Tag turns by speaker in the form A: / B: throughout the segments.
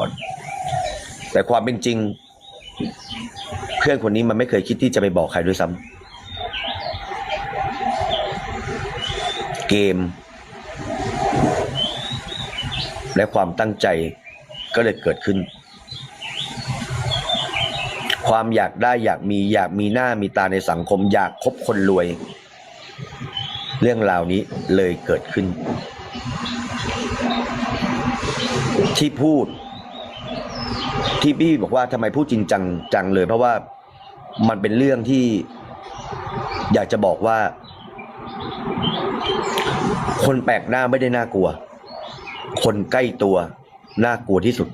A: ก่อน แต่ความเป็นจริง เพื่อนคนนี้มันไม่เคยคิดที่จะไปบอกใครด้วยซ้ำเกม และความตั้งใจก็เลยเกิดขึ้น ความอยากได้อยากมีอยากมีหน้ามีตาในสังคม อยากคบคนรวย เรื่องราวนี้เลยเกิดขึ้นที่พูด ที่พี่บอกว่าทำไมพูดจริงจังจังเลย เพราะว่ามันเป็นเรื่องที่อยากจะบอกว่า คนแปลกหน้าไม่ได้น่ากลัว คนใกล้ตัวน่ากลัวที่สุด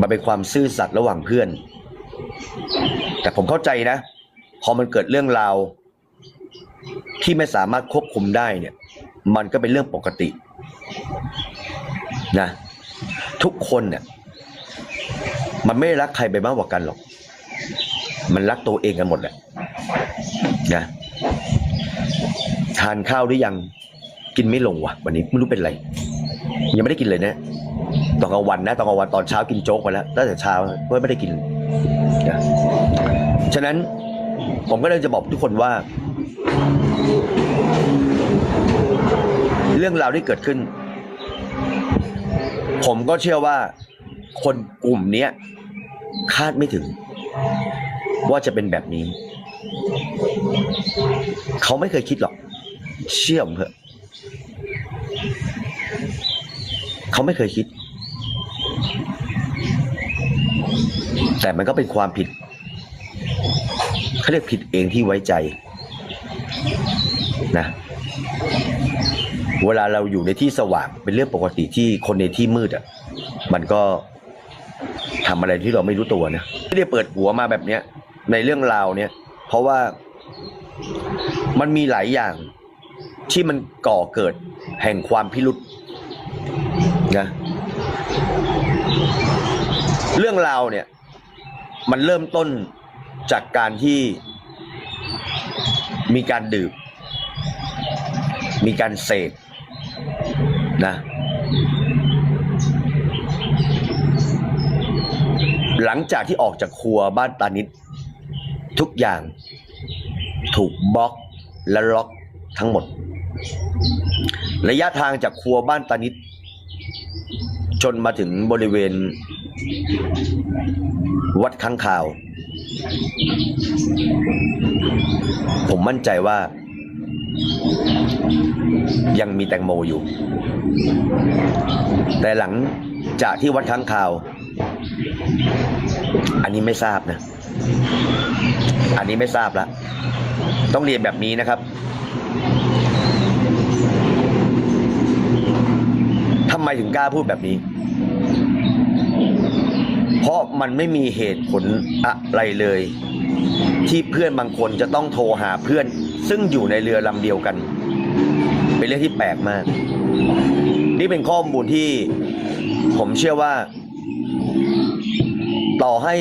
A: มันเป็นความซื่อสัตย์ระหว่างเพื่อน แต่ผมเข้าใจนะ พอมันเกิดเรื่องราวที่ไม่สามารถควบคุมได้เนี่ย มันก็เป็นเรื่องปกติ นะ ทุกคนเนี่ยมันไม่รักใครไปมากกว่ากันหรอก มันรักตัวเองกันหมดแหละนะทานข้าวหรือยังกินไม่ลงวะวันนี้ไม่รู้เป็นไรยังไม่ได้กินเลยนะตอนกลางวันนะตอนกลางวันตอนเช้ากินโจ๊กไปแล้วตั้งแต่เช้าเพราะไม่ได้กินนะฉะนั้นผมก็เลยจะบอกทุกคนว่า เรื่องราวที่เกิดขึ้น ผมก็เชื่อว่าคนกลุ่มเนี้ยคาดไม่ถึง ว่าจะเป็นแบบนี้ เขาไม่เคยคิดหรอก เชื่อผมเถอะเขาไม่เคยคิด แต่มันก็เป็นความผิดเขาเรียกผิดเองที่ไว้ใจนะ เวลาเราอยู่ในที่สว่างเป็นเรื่องปกติที่คนในที่มืดอะ มันก็ทำอะไรที่เราไม่รู้ตัวนะไม่ได้เปิดหัวมาแบบเนี้ย ในเรื่องราวเนี้ยเพราะว่ามันมีหลายอย่างที่มันก่อเกิดแห่งความพิรุษนะเรื่องราวเนี่ย มันเริ่มต้นจากการที่มีการดื่มมีการเสพ นะหลังจากที่ออกจากครัวบ้านตานิด ทุกอย่างถูกบล็อกและล็อกทั้งหมด ระยะทางจากครัวบ้านตานิด จนมาถึงบริเวณ วัดข้างข่าว ผมมั่นใจว่า ยังมีแตงโมอยู่ แต่หลังจากที่วัดค้างคาว อันนี้ไม่ทราบนะ อันนี้ไม่ทราบละ ต้องเรียนแบบนี้นะครับทำไมถึงกล้าพูดแบบนี้ เพราะมันไม่มีเหตุผลอะไรเลย ที่เพื่อนบางคนจะต้องโทรหาเพื่อน ซึ่งอยู่ในเรือลำเดียวกัน เป็นเรื่องที่แปลกมาก นี่เป็นข้อมูลที่ผมเชื่อว่า ต่อให้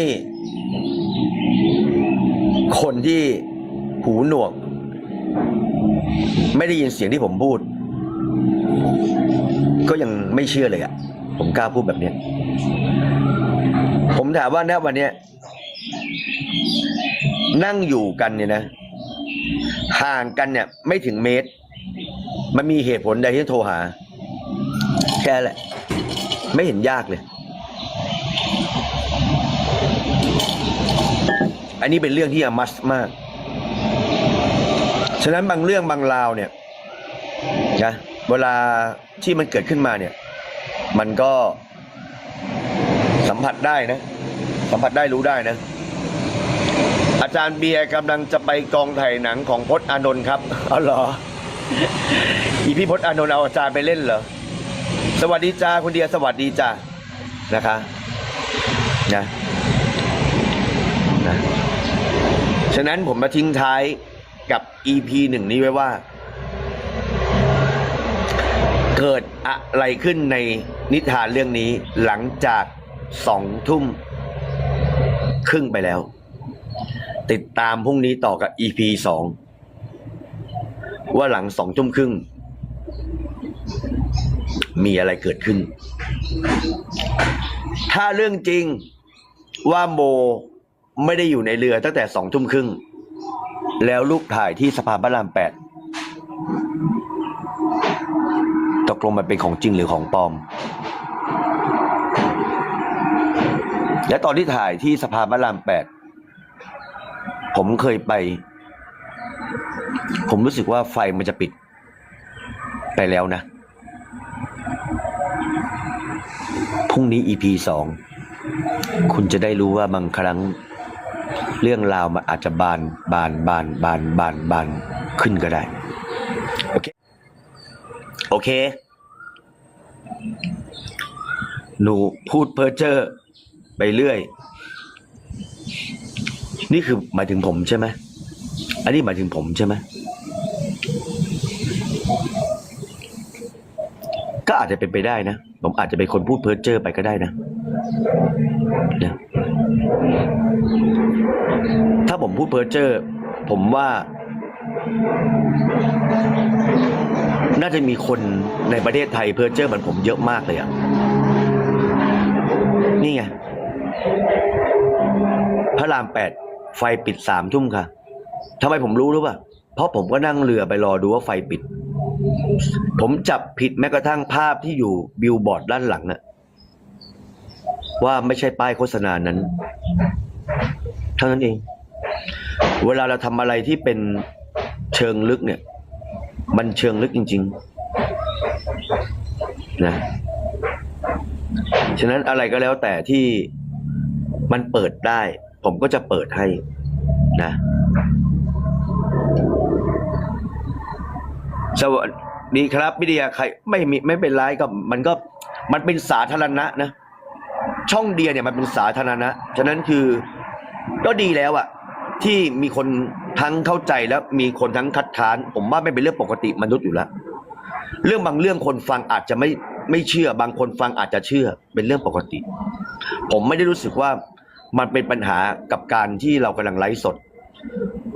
A: คนที่หูหนวก ไม่ได้ยินเสียงที่ผมพูด ก็ยังไม่เชื่อเลยอะ่ะผมกล้าพูดแบบนี้ผมถามว่าณวันนี้นั่งอยู่กันเนี่ยนะ ห่างกันเนี่ย ไม่ถึงเมตร มันมีเหตุผลใดที่โทรหา แค่แหละ ไม่เห็นยากเลย อันนี้เป็นเรื่องที่อมัสมาก ฉะนั้นบางเรื่องบางราวเนี่ยนะเวลาที่มันเกิดขึ้นมาเนี่ย มันก็สัมผัสได้นะ สัมผัสได้รู้ได้นะ จารย์เบียร์กำลังจะไปกองถ่ายหนังของพจน์อานนท์ครับอ๋อเหรอ อีพี่พจน์อานนท์เอาอาจารย์ไปเล่นเหรอ สวัสดีจ้าคุณเดียสวัสดีจ้านะคะนะนะ ฉะนั้นผมมาทิ้งท้ายกับ EP หนึ่งนี้ไว้ว่า เกิดอะไรขึ้นในนิทานเรื่องนี้หลังจากสองทุ่มครึ่งไปแล้ว ติดตามพรุ่งนี้ต่อกับ EP สองว่าหลังสองทุ่มครึ่ง มีอะไรเกิดขึ้น ถ้าเรื่องจริงว่าโมไม่ได้อยู่ในเรือตั้งแต่สองทุ่มครึ่ง แล้วลูกถ่ายที่สะพานพระรามแปดตกลงมันเป็นของจริงหรือของปลอม และตอนที่ถ่ายที่สะพานพระรามแปด ผมเคยไป ผมรู้สึกว่าไฟมันจะปิด ไปแล้วนะ พรุ่งนี้ EP สอง คุณจะได้รู้ว่าบางครั้ง เรื่องราวมันอาจจะบานบานบานบานบานบานขึ้นก็ได้ โอเค โอเค หนูพูดเพ้อเจ้อไปเรื่อย นี่คือหมายถึงผมใช่ไหมอันนี้หมายถึงผมใช่ไหมก็อาจจะเป็นไปได้นะ ผมอาจจะเป็นคนพูดเพ้อเจ้อไปก็ได้นะนะถ้าผมพูดเพ้อเจ้อผมว่า น่าจะมีคนในประเทศไทยเพ้อเจ้อเหมือนผมเยอะมากเลยอะนี่ไงพระรามแปด ไฟปิดสามทุ่มค่ะทำไมผมรู้รู้ป่ะ เพราะผมก็นั่งเรือไปรอดูว่าไฟปิด ผมจับผิดแม้กระทั่งภาพที่อยู่บิลบอร์ดด้านหลังน่ะว่าไม่ใช่ป้ายโฆษณานั้น เท่านั้นเอง เวลาเราทำอะไรที่เป็นเชิงลึกเนี่ย มันเชิงลึกจริง ๆ นะ ฉะนั้นอะไรก็แล้วแต่ที่มันเปิดได้ ผมก็จะเปิดให้นะสวัสดีครับพี่เดียใครไม่มีไม่เป็นไรก็มันก็มันเป็นสาธารณะนะ ช่องเดียเนี่ยมันเป็นสาธารณะ ฉะนั้นคือก็ดีแล้วอะที่มีคนทั้งเข้าใจแล้วมีคนทั้งคัดค้าน ผมว่าไม่เป็นเรื่องปกติมนุษย์อยู่แล้ว เรื่องบางเรื่องคนฟังอาจจะไม่ไม่เชื่อบางคนฟังอาจจะเชื่อเป็นเรื่องปกติ ผมไม่ได้รู้สึกว่า มันเป็นปัญหากับการที่เรากำลังไลฟ์สด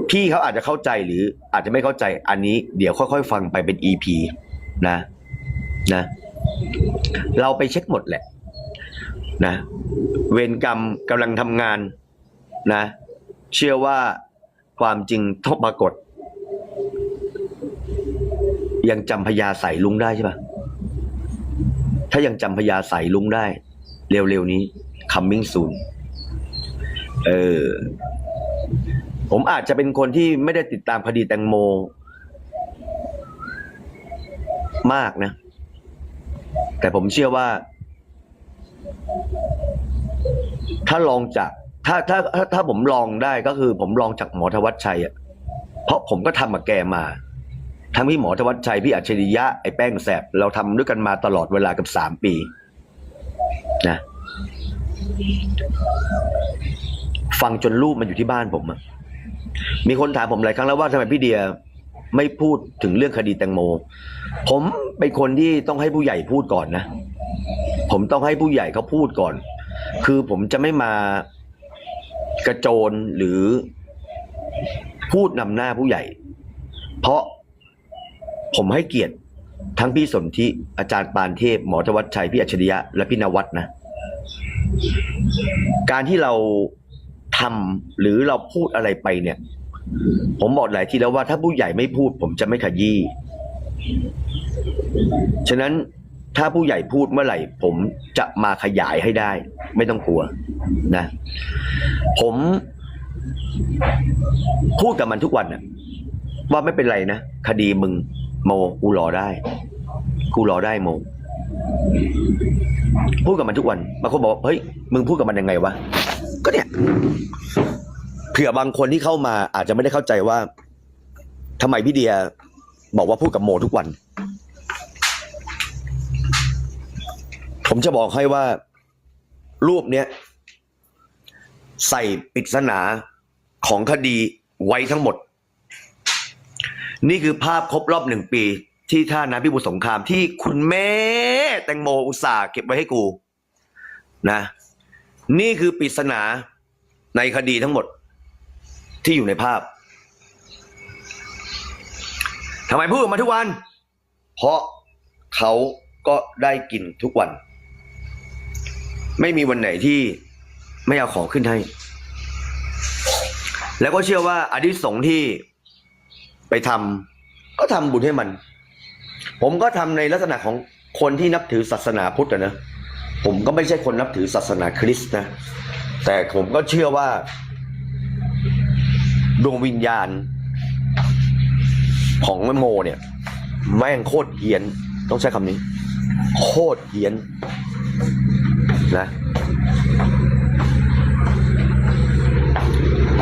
A: พี่เขาอาจจะเข้าใจหรืออาจจะไม่เข้าใจอันนี้เดี๋ยวค่อยๆ ฟังไปเป็น EP นะนะ เราไปเช็คหมดแหละ นะ เวรกรรมกำลังทำงานนะ เชื่อว่าความจริงต้องปรากฏ ยังจำพญาใสลุงได้ใช่ปะถ้ายังจำพญาใสลุงได้ เร็วๆนี้ coming soon เออ ผมอาจจะเป็นคนที่ไม่ได้ติดตามคดีแตงโม มากนะ แต่ผมเชื่อว่า ถ้าลองจาก ถ้าถ้าถ้าถ้าผมลองได้ก็คือ ผมลองจากหมอธวัชชัยอะเพราะผมก็ทำกับแกมาทั้งพี่หมอธวัชชัยพี่อัจฉริยะไอ้แป้งแสบเราทำด้วยกันมาตลอดเวลากับสามปี นะ ฟังจนรูปมันอยู่ที่บ้านผมอะมีคนถามผมหลายครั้งแล้วว่าทำไมพี่เดียไม่พูดถึงเรื่องคดีแตงโม ผมเป็นคนที่ต้องให้ผู้ใหญ่พูดก่อนนะ ผมต้องให้ผู้ใหญ่เขาพูดก่อน คือผมจะไม่มากระโจนหรือพูดนำหน้าผู้ใหญ่ เพราะผมให้เกียรติทั้งพี่สนธิอาจารย์ปานเทพ หมอธวัชชัย พี่อัจฉริยะ และพี่นวัดนะ การที่เรา ทำหรือเราพูดอะไรไปเนี่ย ผมบอกหลายทีแล้วว่าถ้าผู้ใหญ่ไม่พูด ผมจะไม่ขยี้ฉะนั้นถ้าผู้ใหญ่พูดเมื่อไหร่ ผมจะมาขยายให้ได้ ไม่ต้องกลัวนะ ผมพูดกับมันทุกวันนะว่าไม่เป็นไรนะ คดีมึงโมกูรอได้ กูรอได้โม พูดกับมันทุกวันบางคนบอกเฮ้ยมึงพูดกับมันยังไงวะก็เนี่ยเผื่อบางคนที่เข้ามาอาจจะไม่ได้เข้าใจว่าทำไมพี่เดียบอกว่าพูดกับโมทุกวัน ผมจะบอกให้ว่า รูปเนี้ยใส่ปริศนาของคดีไว้ทั้งหมด นี่คือภาพครบรอบหนึ่งปี ที่ท่าน้ำพิบูลสงครามที่คุณแม่แตงโมอุตส่าห์เก็บไว้ให้กูนะ นี่คือปริศนาในคดีทั้งหมดที่อยู่ในภาพทำไมพูดออกมาทุกวัน เพราะเขาก็ได้กินทุกวัน ไม่มีวันไหนที่ไม่เอาของขึ้นให้ แล้วก็เชื่อว่าอดิสงส์ที่ไปทำก็ทำบุญให้มัน ผมก็ทำในลักษณะของคนที่นับถือศาสนาพุทธอะนะ ผมก็ไม่ใช่คนนับถือศาสนาคริสต์นะ แต่ผมก็เชื่อว่า ดวงวิญญาณ ของแม่โมเนี่ย แม่งโคตรเฮี้ยน ต้องใช้คำนี้ โคตรเฮี้ยนนะ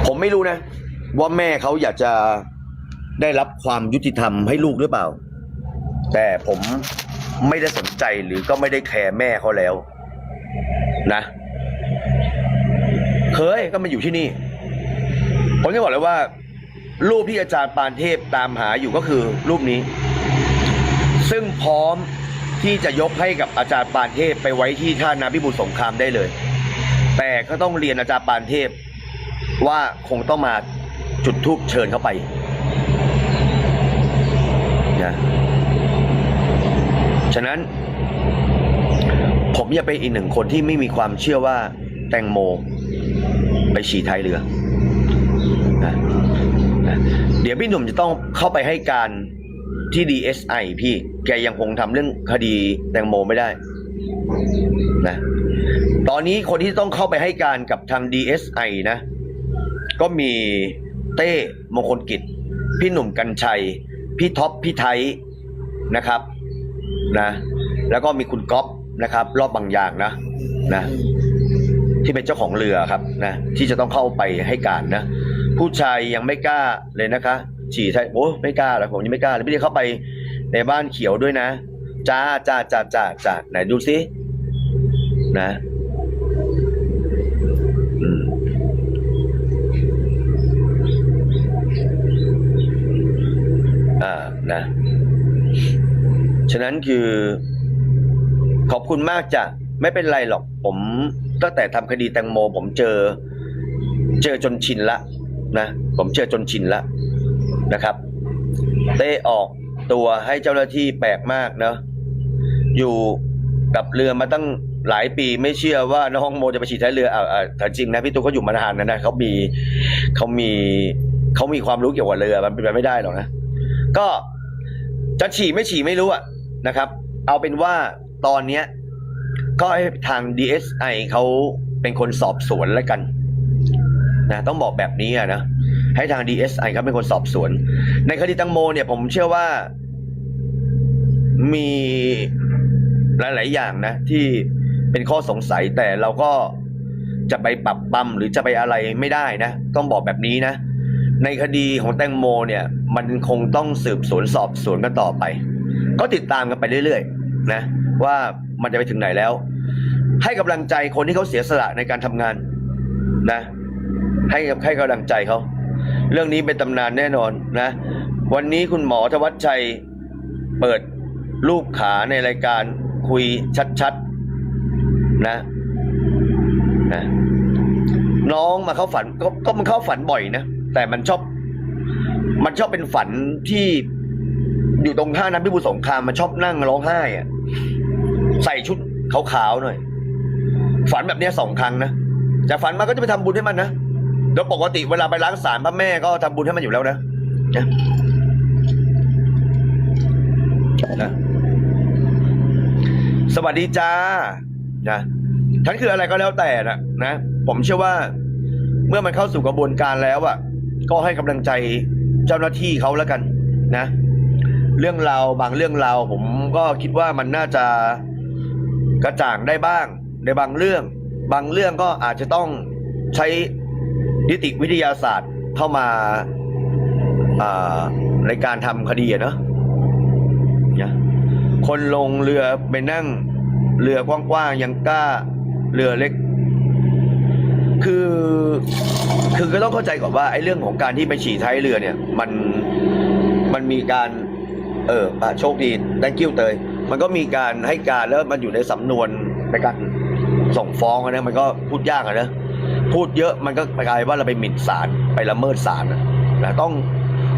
A: ผมไม่รู้นะ ว่าแม่เขาอยากจะได้รับความยุติธรรมให้ลูกหรือเปล่า แต่ผมไม่ได้สนใจหรือก็ไม่ได้แคร์แม่เขาแล้ว นะเคยก็มาอยู่ที่นี่ ผมจะบอกเลยว่า รูปที่อาจารย์ปานเทพตามหาอยู่ก็คือรูปนี้ ซึ่งพร้อมที่จะยกให้กับอาจารย์ปานเทพไปไว้ที่ท่านาพิบูลสงครามได้เลย แต่ก็ต้องเรียนอาจารย์ปานเทพ ว่าคงต้องมาจุดทูบเชิญเข้าไปนะ ฉะนั้น ผมจะเป็นอีกหนึ่งคนที่ไม่มีความเชื่อว่าแตงโมไปฉี่ท้ายเรือนะนะเดี๋ยวพี่หนุ่มจะต้องเข้าไปให้การที่ DSI พี่แกยังคงทำเรื่องคดีแตงโมไม่ได้นะตอนนี้คนที่ต้องเข้าไปให้การกับทาง DSI นะ ก็มีเต้มงคลกิจ พี่หนุ่มกัญชัย พี่ท็อปพี่ไทยนะครับ นะ แล้วก็มีคุณก๊อฟนะครับ รอบบางอย่างนะนะ ที่เป็นเจ้าของเรือครับนะที่จะต้องเข้าไปให้การนะ ผู้ชายยังไม่กล้าเลยนะคะ ฉี่ใช่โอ้ไม่กล้าแล้วผมยังไม่กล้าเลยไม่ได้เข้าไปในบ้านเขียวด้วยนะจ้าจ้าจ้าจ้าจ้าไหนดูซินะอ่านะ ฉะนั้นคือขอบคุณมากจ้ะไม่เป็นไรหรอก ผมตั้งแต่ทำคดีแตงโม ผมเจอ เจอจนชินละนะ ผมเจอจนชินละนะครับ เต้ออกตัวให้เจ้าหน้าที่แปลกมากเนอะอยู่กับเรือมาตั้งหลายปีไม่เชื่อว่าน้องโมจะไปฉีดท้ายเรืออ่าแต่จริงนะพี่ตุ๊กเขาอยู่มานานนะนะเขามีเขามีเขามีความรู้เกี่ยวกับเรือมันเป็นไปไม่ได้หรอกนะ ก็จะฉี่ไม่ฉี่ไม่รู้อะ นะครับ เอาเป็นว่าตอนเนี้ยก็ให้ทาง DSI เขาเป็นคนสอบสวนแล้วกันนะต้องบอกแบบนี้อะนะให้ทาง DSI เขาเป็นคนสอบสวน ในคดีตังโมเนี่ยผมเชื่อว่ามีหลาย ๆ อย่างนะ ที่เป็นข้อสงสัยแต่เราก็จะไปปรับปรำหรือจะไปอะไรไม่ได้นะ ต้องบอกแบบนี้นะ ในคดีของแตงโมเนี่ย มันคงต้องสืบสวนสอบสวนกันต่อไป ก็ติดตามกันไปเรื่อยๆนะว่ามันจะไปถึงไหนแล้ว ให้กำลังใจคนที่เขาเสียสละในการทำงานนะ ให้ให้กำลังใจเขาเรื่องนี้เป็นตำนานแน่นอนนะ วันนี้คุณหมอธวัชชัยเปิดรูปขาในรายการคุยชัดๆนะนะน้องมาเข้าฝันก็ก็มันเข้าฝันบ่อยนะ แต่มันชอบ มันชอบเป็นฝันที่ อยู่ตรงท่าน้ำพิบูลสงครามมันชอบนั่งร้องไห้อะใส่ชุดขาวๆหน่อย ฝันแบบเนี้ยสองครั้งนะจากฝันมาก็จะไปทำบุญให้มันนะโดยปกติเวลาไปล้างศาลพระแม่ก็ทำบุญให้มันอยู่แล้วนะนะนะสวัสดีจ้านะทั้นคืออะไรก็แล้วแต่นะนะ ผมเชื่อว่า เมื่อมันเข้าสู่กระบวนการแล้วอะ ก็ให้กำลังใจเจ้าหน้าที่เขาแล้วกัน นะ เรื่องราวบางเรื่องราวผมก็คิดว่ามันน่าจะกระจ่างได้บ้าง ในบางเรื่อง บางเรื่องก็อาจจะต้องใช้นิติวิทยาศาสตร์เข้ามาาในการทำคดีเนอะนะคนลงเรือไปนั่งเรือกว้างๆยังกล้าเรือเล็ก คือคือก็ต้องเข้าใจก่อนว่าไอ้เรื่องของการที่ไปฉี่ท้ายเรือเนี่ย มันมันมีการ เอออะโชคดี thank you เตย มันก็มีการให้การแล้วมันอยู่ในสำนวนในการส่งฟ้องนะมันก็พูดยากนะพูดเยอะมันก็กลายว่าเราไปหมิ่นศาลไปละเมิดศาลนะต้อง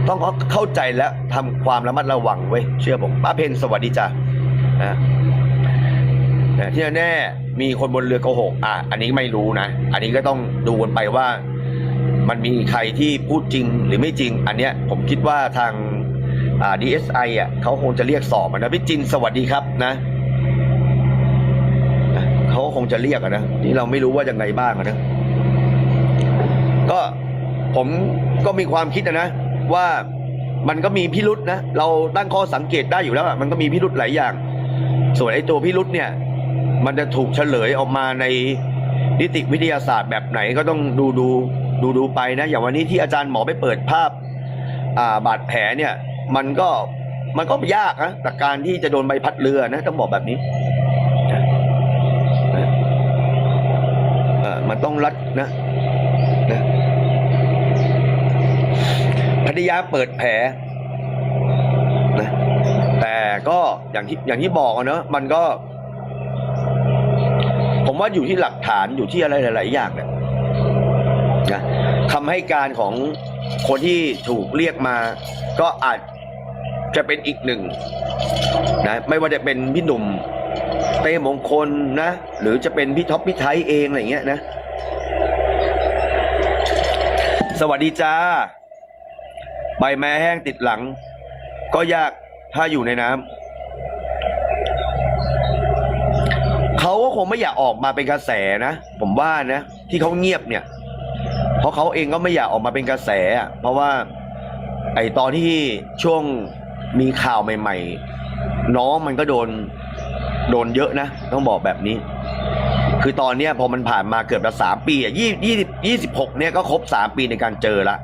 A: ต้องเข้าใจและทำความระมัดระวังไว้เชื่อผมป้าเพนสวัสดีจ้ะนะนะที่แน่ๆมีคนบนเรือโกหกอะอันนี้ไม่รู้นะ อันนี้ก็ต้องดูกันไปว่า มันมีใครที่พูดจริงหรือไม่จริง อันเนี้ยผมคิดว่าทาง อ่า DSI อะเขาคงจะเรียกสอบนะพี่จินสวัสดีครับนะนะเขาคงจะเรียกนะนี่เราไม่รู้ว่ายังไงบ้างนะก็ผมก็มีความคิดนะนะว่ามันก็มีพิรุษนะเราตั้งข้อสังเกตได้อยู่แล้วมันก็มีพิรุษหลายอย่าง ส่วนไอ้ตัวพิรุษเนี่ย มันจะถูกเฉลยออกมาในนิติวิทยาศาสตร์แบบไหนก็ต้องดูดูดูดูไปนะ อย่างวันนี้ที่อาจารย์หมอไปเปิดภาพ อ่าบาดแผลเนี่ย มันก็มันก็ยากนะแต่การที่จะโดนใบพัดเรือนะต้องบอกแบบนี้นะมันต้องรัดนะนะภรรยาเปิดแผลนะแต่ก็อย่างที่อย่างที่บอกเนอะมันก็ ผมว่าอยู่ที่หลักฐานอยู่ที่อะไรหลาย ๆ อย่างเนี่ยนะคำให้การของคนที่ถูกเรียกมา ก็อาจ จะเป็นอีกหนึ่งนะไม่ว่าจะเป็นพี่หนุ่มเต้มงคลนะ หรือจะเป็นพี่ท็อปพี่ไทยเองอะไรเงี้ยนะ สวัสดีจ้า ใบแม้แห้งติดหลัง ก็ยากถ้าอยู่ในน้ำเขาก็คงไม่อยากออกมาเป็นกระแสนะ ผมว่านะ ที่เขาเงียบเนี่ย เพราะเขาเองก็ไม่อยากออกมาเป็นกระแส เพราะว่า ไอตอนที่ช่วง มีข่าวใหม่ ๆ น้องมันก็โดนโดนเยอะนะ ต้องบอกแบบนี้ คือตอนเนี้ยพอมันผ่านมาเกือบจะสามปีอะยี่ยี่สิบยี่สิบหกเนี่ยก็ครบสามปีในการเจอละ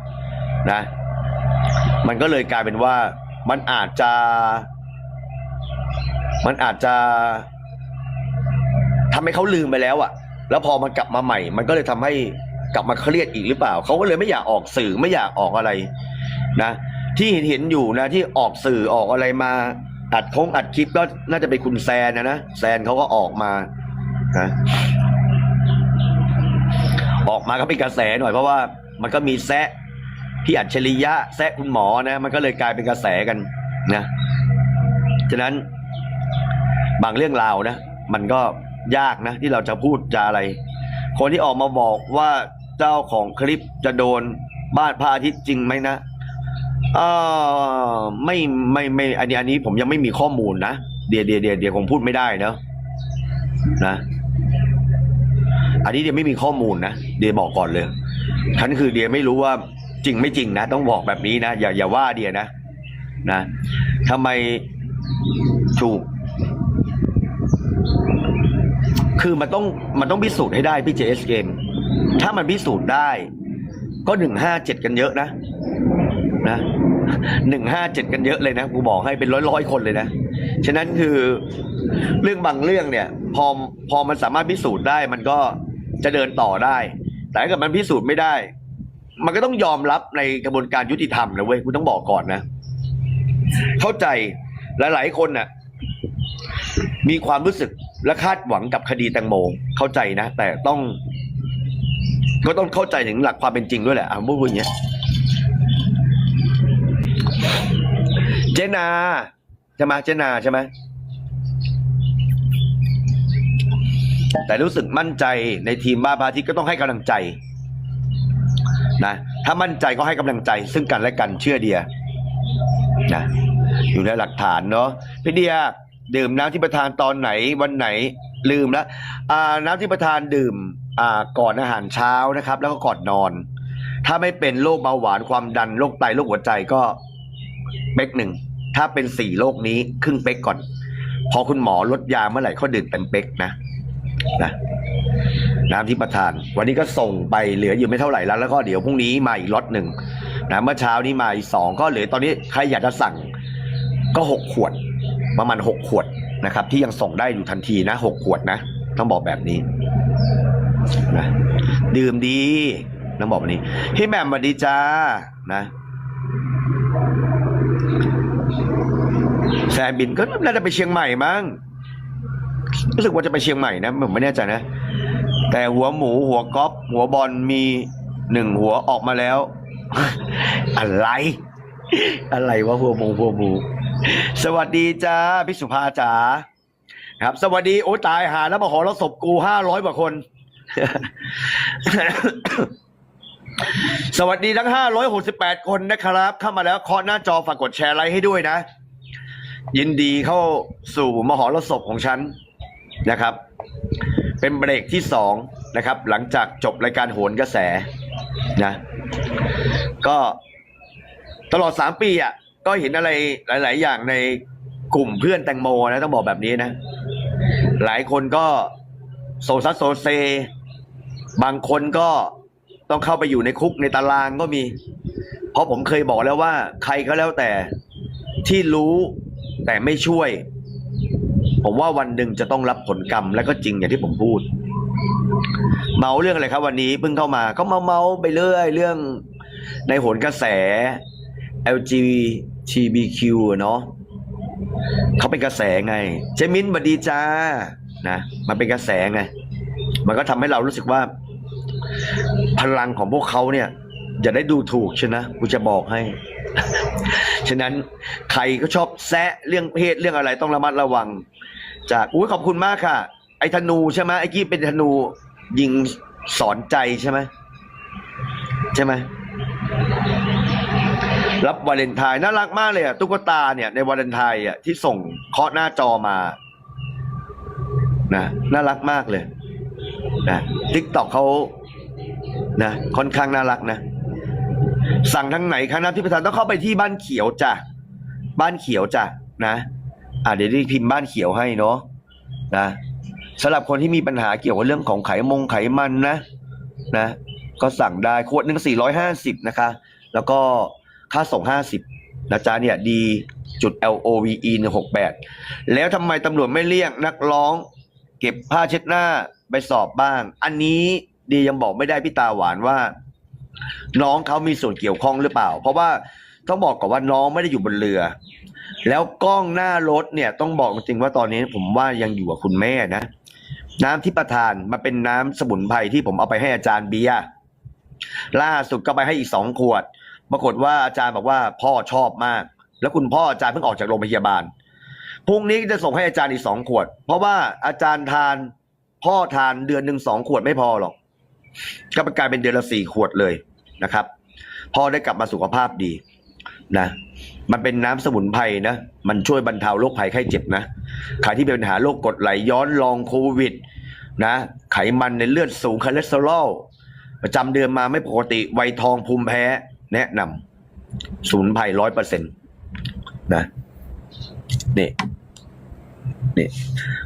A: นะ มันก็เลยกลายเป็นว่ามันอาจจะ มันอาจจะทำให้เขาลืมไปแล้วอะแล้วพอมันกลับมาใหม่ มันก็เลยทำให้กลับมาเครียดอีกหรือเปล่า เขาก็เลยไม่อยากออกสื่อไม่อยากออกอะไรนะ ที่เห็นเห็นอยู่นะที่ออกสื่อออกอะไรมา อัดคงอัดคลิปก็น่าจะเป็นคุณแซนนะนะแซนเขาก็ออกมานะออกมาก็เป็นกระแสหน่อยเพราะว่ามันก็มีแซะพี่อัจฉริยะแซะคุณหมอนะ มันก็เลยกลายเป็นกระแสกันนะฉะนั้นบางเรื่องราวนะ มันก็ยากนะ ที่เราจะพูดจะอะไร คนที่ออกมาบอกว่าเจ้าของคลิปจะโดนบ้านพระอาทิตย์จริงไหมนะ เออไม่ไม่ไม่อันนี้อันนี้ผมยังไม่มีข้อมูลนะเดี๋ยวเดี๋ยวเดี๋ยวเดี๋ยวคงพูดไม่ได้เนอะนะอันนี้เดี๋ยวไม่มีข้อมูลนะเดี๋ยวบอกก่อนเลยฉันคือเดี๋ยวไม่รู้ว่าจริงไม่จริงนะ ต้องบอกแบบนี้นะอย่าอย่าว่าเดียนะนะทำไมถูก คือมันต้องมันต้องพิสูจน์ให้ได้พี่เจสเกมถ้ามันพิสูจน์ได้ ก็หนึ่งห้าเจ็ดกันเยอะนะ นะหนึ่งห้าเจ็ดกันเยอะเลยนะกูบอกให้เป็นร้อยร้อยคนเลยนะ ฉะนั้นคือเรื่องบางเรื่องเนี่ย พอพอมันสามารถพิสูจน์ได้มันก็จะเดินต่อได้ แต่ถ้าเกิดมันพิสูจน์ไม่ได้ มันก็ต้องยอมรับในกระบวนการยุติธรรมนะเว้ยกูต้องบอกก่อนนะ เข้าใจหลาย ๆ คนน่ะ มีความรู้สึกและคาดหวังกับคดีแตงโมเข้าใจนะ แต่ต้อง ก็ต้องเข้าใจถึงหลักความเป็นจริงด้วยแหละอะพูดอย่างเงี้ย จนาใช่ไหมเจนาใช่ไหมแต่รู้สึกมั่นใจในทีมบ้าพาทิตก็ต้องให้กำลังใจนะถ้ามั่นใจก็ให้กำลังใจ ซึ่งกันและกันเชื่อเดียนะอยู่ในหลักฐานเนาะพี่เดียดื่มน้ำที่ประทานตอนไหนวันไหนลืมแล้วอ่าน้ำที่ประทานดื่มอ่าก่อนอาหารเช้านะครับ แล้วก็ก่อนนอน ถ้าไม่เป็นโรคเบาหวานความดันโรคไตโรคหัวใจก็เป๊กหนึ่ง ถ้าเป็นสี่โรคนี้ครึ่งเป๊กก่อน พอคุณหมอลดยาเมื่อไหร่ก็ดื่มเต็มเป๊กนะนะน้ำที่ประทาน วันนี้ก็ส่งไปเหลืออยู่ไม่เท่าไหร่แล้ว แล้วก็เดี๋ยวพรุ่งนี้มาอีกล็อตหนึ่งนะเมื่อเช้านี้มาอีกสองก็เหลือตอนนี้ใครอยากจะสั่งก็หกขวด ประมาณหกขวดนะครับ ที่ยังส่งได้อยู่ทันทีนะหกขวดนะต้องบอกแบบนี้นะดื่มดีต้องบอกแบบนี้พี่แหม่มสวัสดีจ้านะ แซมบินก็น่าจะไปเชียงใหม่มั้งรู้สึกว่าจะไปเชียงใหม่นะผมไม่แน่ใจนะ แต่หัวหมูหัวก๊อฟหัวบอลมีหนึ่งหัวออกมาแล้ว อะไร อะไรวะหัวหมูหัวหมู สวัสดีจ้าพี่สุภาจ๋าครับ สวัสดีโอ้ตายหาแล้วมาขอรศพกูห้าร้อยกว่าคน สวัสดีทั้งห้าร้อยหกสิบแปดคนนะครับ เข้ามาแล้วเคาะหน้าจอฝากกดแชร์ไลค์ให้ด้วยนะ ยินดีเข้าสู่มหรสพของฉันนะครับ เป็นเบรกที่สองนะครับ หลังจากจบรายการโหนกระแสนะ ก็ตลอดสามปีอะ ก็เห็นอะไรหลาย ๆ อย่างในกลุ่มเพื่อนแตงโมนะต้องบอกแบบนี้นะ หลายคนก็โซซัสโซเซ บางคนก็ ต้องเข้าไปอยู่ในคุกในตารางก็มี เพราะผมเคยบอกแล้วว่า ใครก็แล้วแต่ที่รู้แต่ไม่ช่วย ผมว่าวันหนึ่งจะต้องรับผลกรรมและก็จริงอย่างที่ผมพูด เมาเรื่องอะไรครับ วันนี้เพิ่งเข้ามาก็เมาเมาไปเรื่อยเรื่องในโหนกระแส LGBTQ เนาะเขาเป็นกระแสไง เจมินบดดีจ้านะมันเป็นกระแสไง มันก็ทำให้เรารู้สึกว่า พลังของพวกเขาเนี่ยอย่าได้ดูถูกชนะกูจะบอกให้ ฉะนั้นใครก็ชอบแซะเรื่องเพศเรื่องอะไรต้องระมัดระวัง จากอุ้ยขอบคุณมากค่ะ ไอ้ธนูใช่ไหมไอ้กี้เป็นธนูยิงสอนใจใช่ไหมใช่ไหมรับวาเลนไทน์น่ารักมากเลยอะตุ๊กตาเนี่ยในวาเลนไทน์อะที่ส่งเคาะหน้าจอมานะน่ารักมากเลยนะทิกตอกเขา นะค่อนข้างน่ารักนะ สั่งทางไหนคะนะที่ประธานต้องเข้าไปที่บ้านเขียวจ้ะบ้านเขียวจ้ะนะอ่าเดี๋ยวได้พิมพ์บ้านเขียวให้เนาะนะสำหรับคนที่มีปัญหาเกี่ยวกับเรื่องของไขมงไขมันนะนะ ก็สั่งได้ขวดหนึ่งสี่ร้อยห้าสิบนะคะ แล้วก็ค่าส่งห้าสิบนะจ๊ะเนี่ยดีจุด L O V E หนึ่งหกแปดแล้วทำไมตำรวจไม่เรียกนักร้อง เก็บผ้าเช็ดหน้าไปสอบบ้าง อันนี้ ดียังบอกไม่ได้พี่ตาหวานว่า น้องเขามีส่วนเกี่ยวข้องหรือเปล่า เพราะว่าต้องบอกก่อนว่าน้องไม่ได้อยู่บนเรือ แล้วกล้องหน้ารถเนี่ยต้องบอกจริงๆว่าตอนนี้ผมว่ายังอยู่กับคุณแม่นะน้ำที่ประทานมาเป็นน้ำสมุนไพรที่ผมเอาไปให้อาจารย์เบียร์ล่าสุดก็ไปให้อีกสองขวด ปรากฏว่าอาจารย์บอกว่าพ่อชอบมาก แล้วคุณพ่ออาจารย์เพิ่งออกจากโรงพยาบาลพรุ่งนี้จะส่งให้อาจารย์อีกสองขวด เพราะว่าอาจารย์ทานพ่อทานเดือนหนึ่งสองขวดไม่พอหรอก ก็กลายเป็นเดือนละสี่ขวดเลยนะครับพ่อได้กลับมาสุขภาพดีนะ มันเป็นน้ำสมุนไพรนะ มันช่วยบรรเทาโรคภัยไข้เจ็บนะใครที่เป็นปัญหาโรคกรดไหลย้อนรองโควิด นะ ไขมันในเลือดสูงคอเลสเตอรอลประจำเดือนมาไม่ปกติไวยทองภูมิแพ้ แนะนำสมุนไพรร้อยเปอร์เซ็นต์นะนี่นี่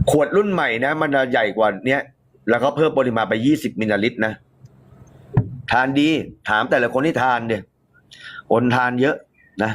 A: ขวดรุ่นใหม่นะ มันจะใหญ่กว่าเนี้ย แล้วก็เพิ่มปริมาณไปยี่สิบมิลลิลิตรนะ ทานดี ถามแต่ละคนที่ทานเดียคนทานเยอะนะ